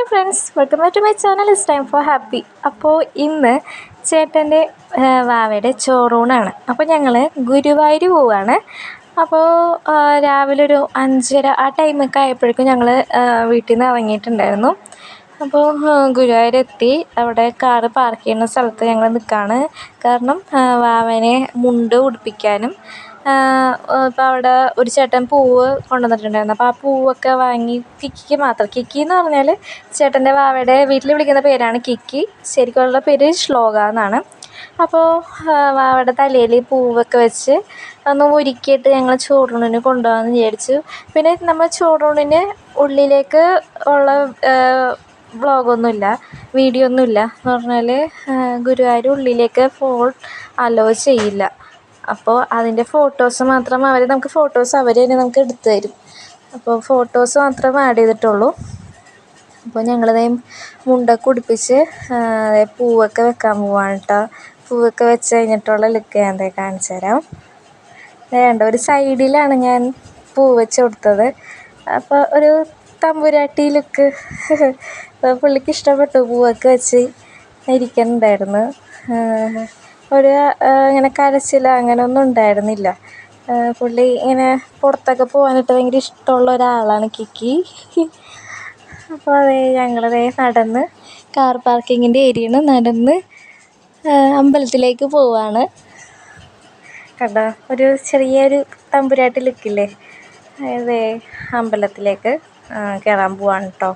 Hi friends welcome back to my channel is time for happy അപ്പോൾ ഇന്ന് ചേട്ടന്റെ വാവയുടെ ചോറൂണാണ്. അപ്പോൾ ഞങ്ങൾ ഗുരുവായൂർ പോവാണ്. അപ്പോൾ രാവിലെ ഒരു അഞ്ചര ആ ടൈമൊക്കെ ആയപ്പോഴേക്കും ഞങ്ങൾ വീട്ടിൽ നിന്ന് ഇറങ്ങിയിട്ടുണ്ടായിരുന്നു. അപ്പോൾ ഗുരുവായൂർ എത്തി അവിടെ കാറ് പാർക്ക് ചെയ്യുന്ന സ്ഥലത്ത് ഞങ്ങൾ നിൽക്കുകയാണ് കാരണം വാവനെ മുണ്ട് ഉടുപ്പിക്കാനും ഇപ്പോൾ അവിടെ ഒരു ചേട്ടൻ പൂവ് കൊണ്ടുവന്നിട്ടുണ്ടായിരുന്നു. അപ്പോൾ ആ പൂവൊക്കെ വാങ്ങി കിക്കിക്ക് മാത്രം. കിക്കി എന്ന് പറഞ്ഞാൽ ചേട്ടന്റെ വാവയുടെ വീട്ടിൽ വിളിക്കുന്ന പേരാണ് കിക്കി. ശരിക്കുള്ള പേര് ശ്ലോക എന്നാണ്. അപ്പോൾ വാവയുടെ തലയിൽ പൂവൊക്കെ വെച്ച് ഒന്ന് ഒരുക്കിയിട്ട് ഞങ്ങൾ ചോറൂണിന് കൊണ്ടുപോകാമെന്ന് വിചാരിച്ചു. പിന്നെ നമ്മൾ ചോറൂണിന് ഉള്ളിലേക്ക് ഉള്ള വ്ളോഗൊന്നുമില്ല വീഡിയോ ഒന്നുമില്ല എന്ന് പറഞ്ഞാൽ ഗുരുവായൂർ ഉള്ളിലേക്ക് ഫോൺ അലോ ചെയ്യില്ല. അപ്പോൾ അതിന്റെ ഫോട്ടോസ് മാത്രം അവർ നമുക്ക് ഫോട്ടോസ് അവർ തന്നെ നമുക്ക് എടുത്തു തരും. അപ്പോൾ ഫോട്ടോസ് മാത്രം ആഡ് ചെയ്തിട്ടുള്ളൂ. അപ്പോൾ ഞങ്ങളിതേ മുണ്ടൊക്കെ ഉടുപ്പിച്ച് പൂവൊക്കെ വെക്കാൻ പോവാണ് കേട്ടോ പൂവൊക്കെ വെച്ച് കഴിഞ്ഞിട്ടുള്ള ലുക്ക് ഞാൻ ദേ കാണിച്ചു തരാം. വേണ്ട ഒരു സൈഡിലാണ് ഞാൻ പൂ വെച്ച് കൊടുത്തത്. അപ്പോൾ ഒരു തമ്പുരാട്ടി ലുക്ക് പുള്ളിക്ക് ഇഷ്ടപ്പെട്ടു പൂവൊക്കെ വെച്ച് ഇരിക്കുന്നുണ്ടായിരുന്നു ഒരു ഇങ്ങനെ കരച്ചിൽ അങ്ങനെ ഒന്നും ഉണ്ടായിരുന്നില്ല പുള്ളി ഇങ്ങനെ പുറത്തൊക്കെ പോകാനായിട്ട് ഭയങ്കര ഇഷ്ടമുള്ള ഒരാളാണ് കിക്കി. അപ്പോൾ അതേ ഞങ്ങളതേ നടന്ന് കാർ പാർക്കിങ്ങിന്റെ ഏരിയയിൽ നടന്ന് അമ്പലത്തിലേക്ക് പോവാണ്. കണ്ടോ? ഒരു ചെറിയൊരു തമ്പുരാട്ടി ലുക്കില്ലേ അതേ അമ്പലത്തിലേക്ക് കയറാൻ പോവാണ് കേട്ടോ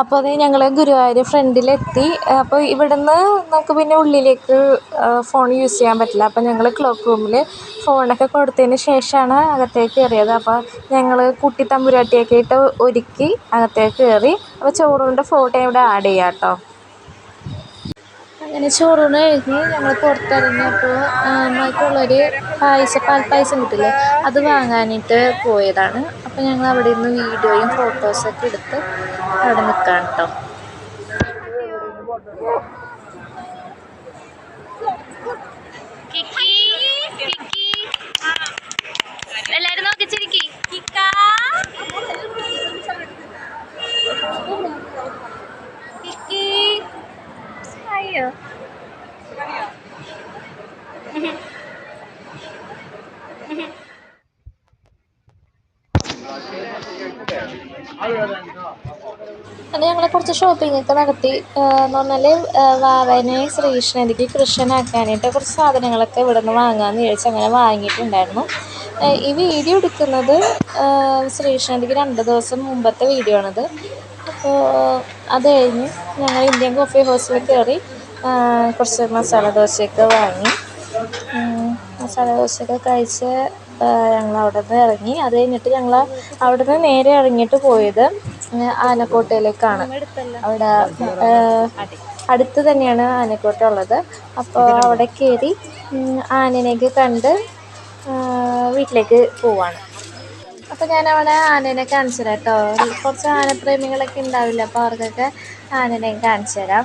അപ്പോൾ അത് ഞങ്ങൾ ഗുരുവായൂർ ഫ്രണ്ടിലെത്തി. അപ്പോൾ ഇവിടുന്ന് നമുക്ക് പിന്നെ ഉള്ളിലേക്ക് ഫോൺ യൂസ് ചെയ്യാൻ പറ്റില്ല. അപ്പോൾ ഞങ്ങൾ ക്ലോക്ക് റൂമിൽ ഫോണൊക്കെ കൊടുത്തതിന് ശേഷമാണ് അകത്തേക്ക് കയറിയത്. അപ്പോൾ ഞങ്ങൾ കുട്ടി തമ്പുരാട്ടിയൊക്കെ ഇട്ട് ഒരുക്കി അകത്തേക്ക് കയറി. അപ്പോൾ ചോറിന്റെ ഫോട്ടോ ഇവിടെ ആഡ് ചെയ്യാം കേട്ടോ അങ്ങനെ ചോറൂണ് കഴിഞ്ഞ് ഞങ്ങൾ പുറത്തിറങ്ങിയപ്പോൾ നമുക്കുള്ളൊരു പായസം പാൽപ്പായസം കിട്ടില്ലേ അത് വാങ്ങാനായിട്ട് പോയതാണ്. അപ്പോൾ ഞങ്ങൾ അവിടെ നിന്ന് വീഡിയോയും ഫോട്ടോസൊക്കെ എടുത്ത് അവിടെ നിൽക്കാം കേട്ടോ എല്ലാരും നോക്കിച്ചിരിക്കി അയ്യോ അത് ഞങ്ങൾ കുറച്ച് ഷോപ്പിംഗ് ഒക്കെ നടത്തി എന്ന് പറഞ്ഞാൽ വാവനെ ശ്രീകൃഷ്ണനിക്ക് കൃഷ്ണനാക്കാനായിട്ട് കുറച്ച് സാധനങ്ങളൊക്കെ ഇവിടെ നിന്ന് വാങ്ങാമെന്ന് വിചാരിച്ച് അങ്ങനെ വാങ്ങിയിട്ടുണ്ടായിരുന്നു. ഈ വീഡിയോ എടുക്കുന്നത് ശ്രീകൃഷ്ണനിക്ക് രണ്ട് ദിവസം മുമ്പത്തെ വീഡിയോ ആണിത്. അപ്പോൾ അത് കഴിഞ്ഞ് ഞങ്ങൾ ഇന്ത്യൻ കോഫി ഹൗസിൽ കയറി കുറച്ച് മസാല ദോശയൊക്കെ വാങ്ങി. മസാല ദോശയൊക്കെ കഴിച്ച് ഞങ്ങൾ അവിടെ നിന്ന് ഇറങ്ങി. അത് കഴിഞ്ഞിട്ട് ഞങ്ങൾ അവിടെ നിന്ന് നേരെ ഇറങ്ങിയിട്ട് പോയത് ആനക്കോട്ടയിലേക്കാണ്. അവിടെ അടുത്ത് തന്നെയാണ് ആനക്കോട്ട ഉള്ളത്. അപ്പോൾ അവിടെ കയറി ആനനെയൊക്കെ കണ്ട് വീട്ടിലേക്ക് പോവാണ്. അപ്പോൾ ഞാൻ അവിടെ ആനേനെ കാണിച്ചു തരാം കേട്ടോ. കുറച്ച് ആനപ്രേമികളൊക്കെ ഉണ്ടാവില്ല അപ്പോൾ അവർക്കൊക്കെ ആനനെ കാണിച്ചു തരാം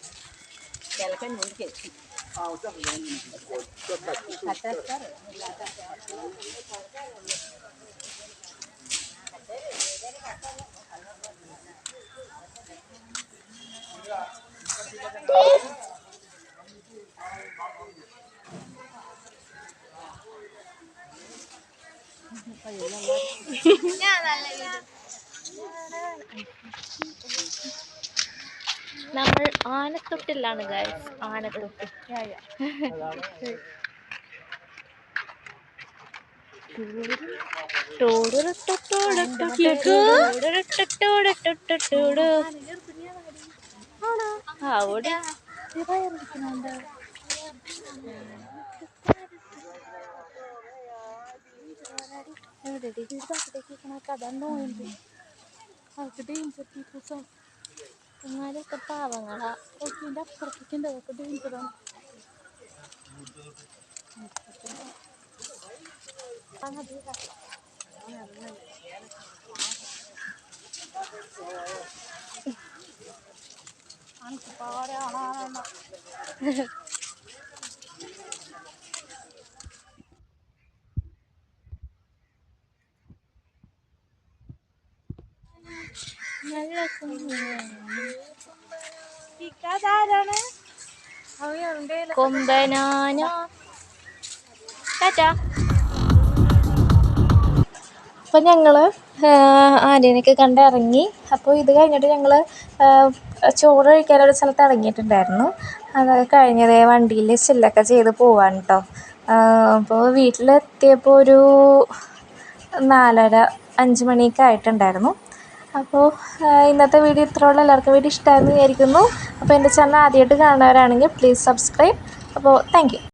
ಕೆಲಕಂಡು ಮುಂದಕ್ಕೆ ಕಟ್ಟಿಸ್ತಾರೆ ഞാൻ നല്ല നമ്മൾ ആനത്തൊട്ടിലാണ് ഗൈസ് ആനത്തൊട്ട് അവിടെ എവിടെ അതെന്തോ ഡേഞ്ചർ പീപ്പിൾസ് ആണ് Kemarin ketawa nggak? Oh tidak, terkucing dah aku dingin terang. Panas juga. Anku power ya, anak. കൊമ്പനാന. ടാറ്റാ. അപ്പോൾ ഞങ്ങൾ ആര്യനൊക്കെ കണ്ട് അപ്പോൾ ഇത് കഴിഞ്ഞിട്ട് ഞങ്ങൾ ചോറ് കഴിക്കാനൊരു സ്ഥലത്ത് ഇറങ്ങിയിട്ടുണ്ടായിരുന്നു. അതൊക്കെ കഴിഞ്ഞത് വണ്ടിയിൽ ചില്ലൊക്കെ ചെയ്ത് പോവാണ് കേട്ടോ അപ്പോൾ വീട്ടിലെത്തിയപ്പോൾ ഒരു നാലര അഞ്ച് മണിയൊക്കെ ആയിട്ടുണ്ടായിരുന്നു. അപ്പോൾ ഇന്നത്തെ വീഡിയോ ഇത്രയുള്ള എല്ലാവർക്കും വീഡിയോ ഇഷ്ടമായെന്ന് വിചാരിക്കുന്നു. അപ്പോൾ എന്റെ ചാനൽ ആദ്യമായിട്ട് കാണുന്നവരാണെങ്കിൽ പ്ലീസ് സബ്സ്ക്രൈബ് അപ്പോൾ താങ്ക്